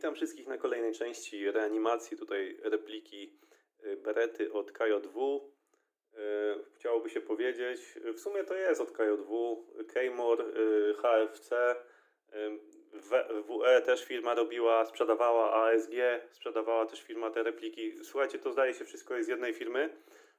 Witam wszystkich na kolejnej części reanimacji. Tutaj repliki y, Berety od KJW. Y, Chciałoby się powiedzieć, y, w sumie to jest od KJW, Keymore, y, HFC, WE też firma robiła, sprzedawała ASG, sprzedawała też firma te repliki. Słuchajcie, to zdaje się wszystko jest z jednej firmy.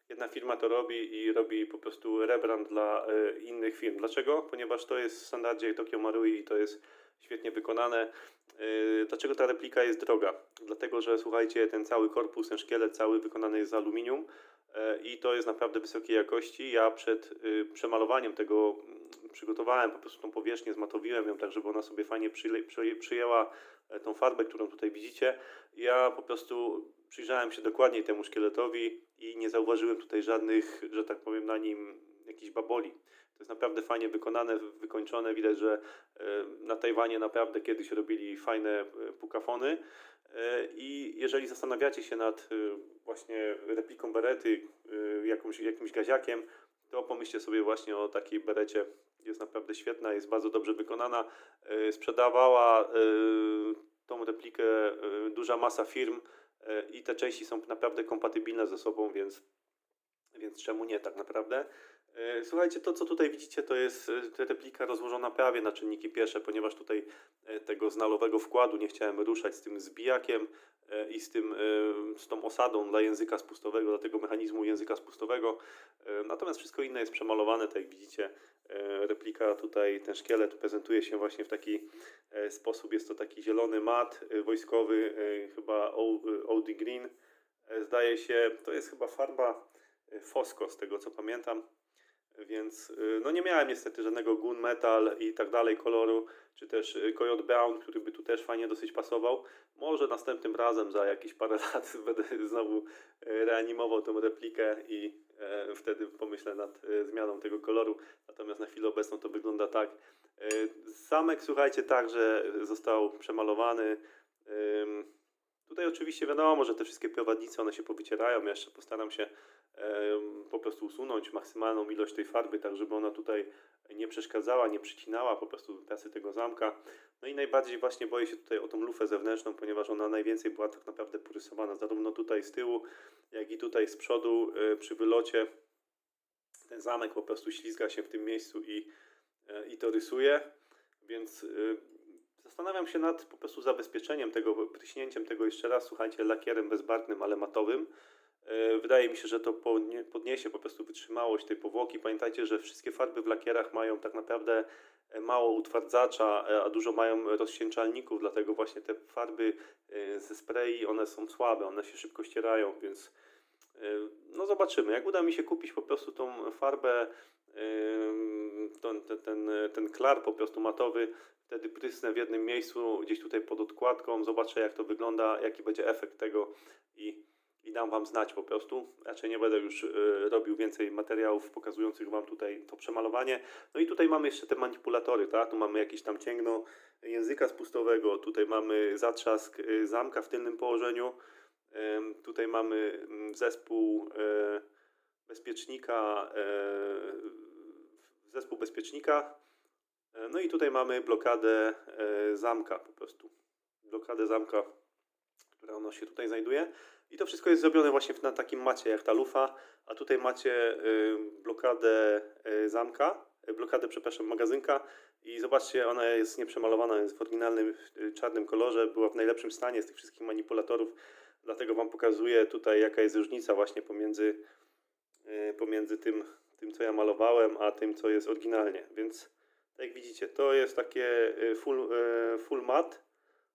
Jedna firma to robi i robi po prostu rebrand dla innych firm. Dlaczego? Ponieważ to jest w standardzie Tokyo Marui i to jest świetnie wykonane. Yy, Dlaczego ta replika jest droga? Dlatego, że słuchajcie, ten cały korpus, ten szkielet cały wykonany jest z aluminium e, i to jest naprawdę wysokiej jakości. Ja przed y, przemalowaniem tego mm, przygotowałem po prostu tą powierzchnię, zmatowiłem ją tak, żeby ona sobie fajnie przyjęła e, tą farbę, którą tutaj widzicie. Ja po prostu przyjrzałem się dokładniej temu szkieletowi i nie zauważyłem tutaj żadnych, że tak powiem, na nim jakichś baboli. To jest naprawdę fajnie wykonane, wy- wykończone. Widać, że na Tajwanie naprawdę kiedyś robili fajne e, pukafony. E, I jeżeli zastanawiacie się nad e, właśnie repliką berety, jakąś, jakimś gaziakiem, to pomyślcie sobie właśnie o takiej berecie. Jest naprawdę świetna, jest bardzo dobrze wykonana. Sprzedawała tą replikę duża masa firm i te części są naprawdę kompatybilne ze sobą, więc, więc czemu nie tak naprawdę. E, Słuchajcie, to co tutaj widzicie, to jest e, replika rozłożona prawie na czynniki pierwsze, ponieważ tutaj e, tego znalowego wkładu nie chciałem ruszać z tym zbijakiem i z, tym, z tą osadą dla języka spustowego, dla tego mechanizmu języka spustowego. Natomiast wszystko inne jest przemalowane, tak jak widzicie. Replika tutaj, ten szkielet prezentuje się właśnie w taki sposób. Jest to taki zielony mat wojskowy, chyba Audi Green. Zdaje się, to jest chyba farba Fosco, z tego co pamiętam. Więc y, no nie miałem niestety żadnego gun metal i tak dalej koloru, czy też y, Coyote Brown, który by tu też fajnie dosyć pasował. Może następnym razem za jakieś parę lat będę znowu y, reanimował tą replikę i e, wtedy pomyślę nad zmianą tego koloru. Natomiast na chwilę obecną to wygląda tak. E, Zamek, słuchajcie, także został przemalowany. Tutaj oczywiście wiadomo, że te wszystkie prowadnice, one się powycierają. Ja jeszcze postaram się po prostu usunąć maksymalną ilość tej farby, tak żeby ona tutaj nie przeszkadzała, nie przycinała po prostu pracy tego zamka. No i najbardziej właśnie boję się tutaj o tą lufę zewnętrzną, ponieważ ona najwięcej była tak naprawdę porysowana zarówno tutaj z tyłu, jak i tutaj z przodu e, przy wylocie. Ten zamek po prostu ślizga się w tym miejscu i, e, i to rysuje, więc e, Zastanawiam się nad po prostu zabezpieczeniem tego, pryśnięciem tego jeszcze raz, słuchajcie, lakierem bezbarwnym, ale matowym. E, Wydaje mi się, że to podnie- podniesie po prostu wytrzymałość tej powłoki. Pamiętajcie, że wszystkie farby w lakierach mają tak naprawdę e, mało utwardzacza, e, a dużo mają rozcieńczalników, dlatego właśnie te farby ze sprayi, one są słabe, one się szybko ścierają, więc no zobaczymy. Jak uda mi się kupić po prostu tą farbę, ten, ten, ten, ten klar po prostu matowy, wtedy prysnę w jednym miejscu, gdzieś tutaj pod odkładką, zobaczę jak to wygląda, jaki będzie efekt tego i, i dam Wam znać po prostu. Raczej nie będę już y, robił więcej materiałów pokazujących Wam tutaj to przemalowanie. No i tutaj mamy jeszcze te manipulatory, tak? Tu mamy jakieś tam cięgno języka spustowego, tutaj mamy zatrzask y, zamka w tylnym położeniu, Ym, tutaj mamy mm, zespół y, bezpiecznika, y, zespół bezpiecznika, E, No i tutaj mamy blokadę e, zamka po prostu. Blokadę zamka, która ona się tutaj znajduje. I to wszystko jest zrobione właśnie na takim macie jak ta lufa, a tutaj macie y, blokadę y, zamka, y, blokadę, przepraszam, magazynka i zobaczcie, ona jest nieprzemalowana, jest w oryginalnym czarnym kolorze, była w najlepszym stanie z tych wszystkich manipulatorów, dlatego Wam pokazuję tutaj jaka jest różnica właśnie pomiędzy, pomiędzy tym, tym, co ja malowałem, a tym, co jest oryginalnie, więc jak widzicie, to jest takie full, full matte,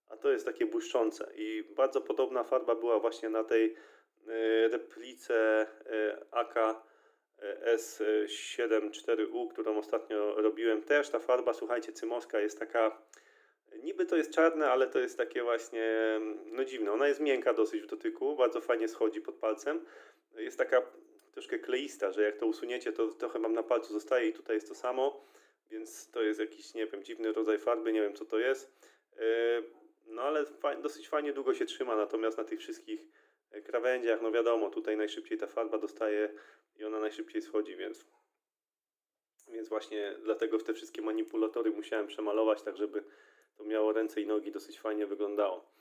a to jest takie błyszczące. I bardzo podobna farba była właśnie na tej y, replice y, AK S74U, którą ostatnio robiłem. Też ta farba, słuchajcie, cymoska jest taka, niby to jest czarne, ale to jest takie właśnie, no dziwne. Ona jest miękka dosyć w dotyku, bardzo fajnie schodzi pod palcem. Jest taka troszkę kleista, że jak to usuniecie, to trochę mam na palcu zostaje i tutaj jest to samo. Więc to jest jakiś, nie wiem, dziwny rodzaj farby, nie wiem co to jest. No ale dosyć fajnie długo się trzyma, natomiast na tych wszystkich e, krawędziach, no wiadomo, tutaj najszybciej ta farba dostaje i ona najszybciej schodzi, więc, więc właśnie dlatego te wszystkie manipulatory musiałem przemalować, tak żeby to miało ręce i nogi, dosyć fajnie wyglądało.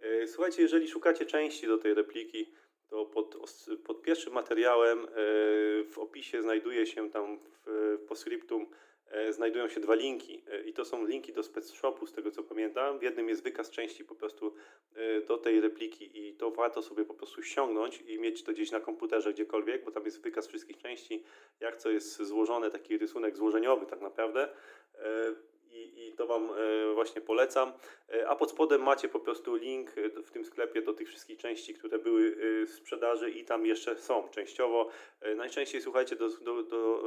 E, Słuchajcie, jeżeli szukacie części do tej repliki, to pod, pod pierwszym materiałem e, w opisie znajduje się tam w, postscriptum znajdują się dwa linki e, i to są linki do spec shopu z tego co pamiętam. W jednym jest wykaz części po prostu e, do tej repliki i to warto sobie po prostu ściągnąć i mieć to gdzieś na komputerze gdziekolwiek, bo tam jest wykaz wszystkich części, jak co jest złożone, taki rysunek złożeniowy tak naprawdę. I, I to Wam e, właśnie polecam. E, A pod spodem macie po prostu link e, w tym sklepie do tych wszystkich części, które były w sprzedaży i tam jeszcze są częściowo. Najczęściej słuchajcie, do, do, do,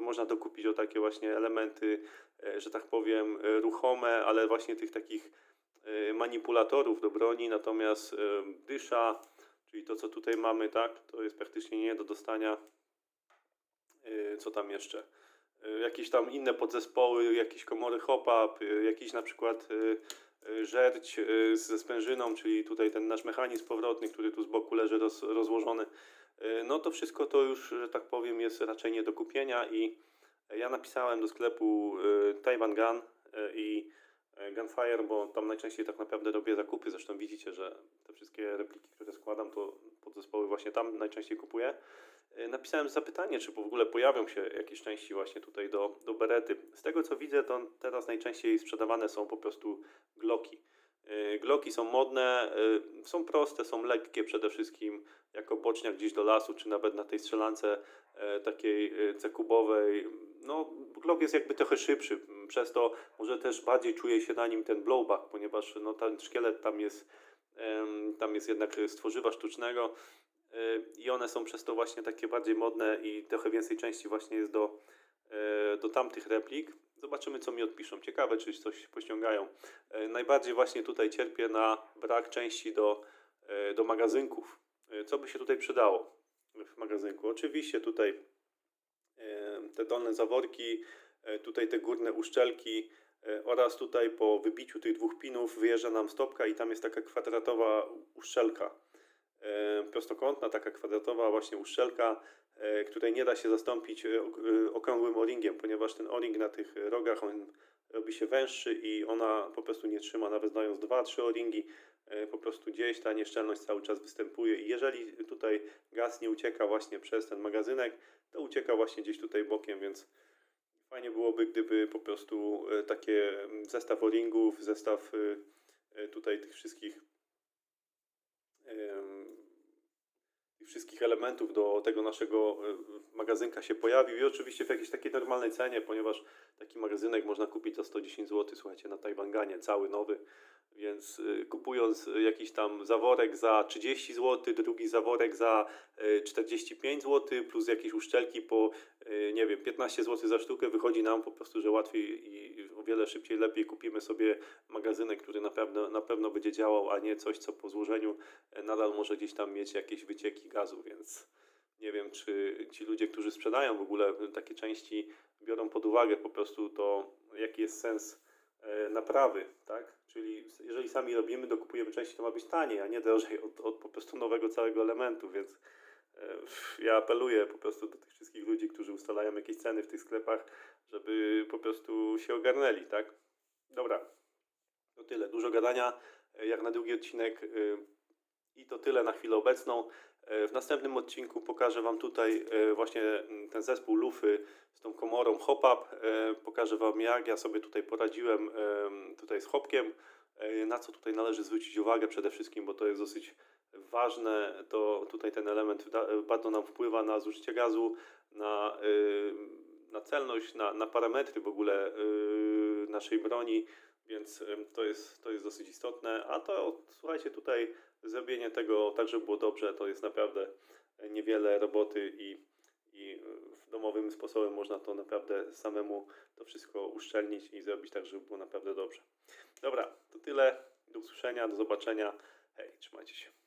można dokupić o takie właśnie elementy, że tak powiem, ruchome, ale właśnie tych takich manipulatorów do broni. Natomiast dysza, czyli to co tutaj mamy, tak, to jest praktycznie nie do dostania. Co tam jeszcze? E, Jakieś tam inne podzespoły, jakieś komory hop-up, e, jakiś na przykład e, e, żerć e, ze sprężyną, czyli tutaj ten nasz mechanizm powrotny, który tu z boku leży roz, rozłożony. E, No to wszystko to już, że tak powiem, jest raczej nie do kupienia i ja napisałem do sklepu e, Taiwan Gun e, i e, Gunfire, bo tam najczęściej tak naprawdę robię zakupy. Zresztą widzicie, że te wszystkie repliki, które składam, to podzespoły właśnie tam najczęściej kupuję. E, Napisałem zapytanie, czy w ogóle pojawią się jakieś części właśnie tutaj do, do berety. Z tego co widzę, to teraz najczęściej sprzedawane są po prostu gloki. E, Gloki są modne, e, są proste, są lekkie przede wszystkim, jako boczniak gdzieś do lasu, czy nawet na tej strzelance takiej C-kubowej. No, Glock jest jakby trochę szybszy, przez to może też bardziej czuje się na nim ten blowback, ponieważ no, ten szkielet tam jest, tam jest jednak z tworzywa sztucznego i one są przez to właśnie takie bardziej modne i trochę więcej części właśnie jest do, e, do tamtych replik. Zobaczymy, co mi odpiszą. Ciekawe, czy coś pościągają. E, Najbardziej właśnie tutaj cierpię na brak części do, e, do magazynków. Co by się tutaj przydało w magazynku? Oczywiście tutaj te dolne zaworki, tutaj te górne uszczelki oraz tutaj po wybiciu tych dwóch pinów wyjeżdża nam stopka i tam jest taka kwadratowa uszczelka. E, Prostokątna, taka kwadratowa właśnie uszczelka, e, której nie da się zastąpić e, ok- okrągłym o-ringiem, ponieważ ten o-ring na tych rogach on robi się węższy i ona po prostu nie trzyma, nawet dwa, trzy o-ringi, po prostu gdzieś ta nieszczelność cały czas występuje. I jeżeli tutaj gaz nie ucieka właśnie przez ten magazynek, to ucieka właśnie gdzieś tutaj bokiem, więc fajnie byłoby, gdyby po prostu takie zestaw o-ringów, zestaw tutaj tych wszystkich Um, tych wszystkich elementów do tego naszego e, magazynka się pojawił i oczywiście w jakiejś takiej normalnej cenie, ponieważ taki magazynek można kupić za 110 zł, słuchajcie, na Tajwanganie, cały nowy, więc y, kupując y, jakiś tam zaworek za 30 zł, drugi zaworek za y, 45 zł, plus jakieś uszczelki po, nie wiem, 15 zł za sztukę, wychodzi nam po prostu, że łatwiej i o wiele szybciej, lepiej kupimy sobie magazynek, który na pewno, na pewno będzie działał, a nie coś, co po złożeniu e, nadal może gdzieś tam mieć jakieś wycieki gazu, więc nie wiem, czy ci ludzie, którzy sprzedają w ogóle takie części, biorą pod uwagę po prostu to, jaki jest sens e, naprawy, tak? Czyli jeżeli sami robimy, dokupujemy części, to ma być taniej, a nie drożej od, od po prostu nowego całego elementu, więc e, ja apeluję po prostu do tych wszystkich ludzi, którzy ustalają jakieś ceny w tych sklepach, żeby po prostu się ogarnęli, tak? Dobra, to tyle. Dużo gadania, e, jak na drugi odcinek. I to tyle na chwilę obecną. E, W następnym odcinku pokażę Wam tutaj e, właśnie ten zespół lufy z tą komorą hop-up. E, Pokażę Wam jak ja sobie tutaj poradziłem em, tutaj z hopkiem, na co tutaj należy zwrócić uwagę przede wszystkim, bo to jest dosyć ważne. To tutaj ten element bardzo nam wpływa na zużycie gazu, na, na celność, na, na parametry w ogóle naszej broni, więc to jest, to jest dosyć istotne. A to słuchajcie tutaj zrobienie tego tak, żeby było dobrze, to jest naprawdę niewiele roboty i, i y, domowym sposobem można to naprawdę samemu to wszystko uszczelnić i zrobić tak, żeby było naprawdę dobrze. Dobra, to tyle. Do usłyszenia, do zobaczenia. Hej, trzymajcie się.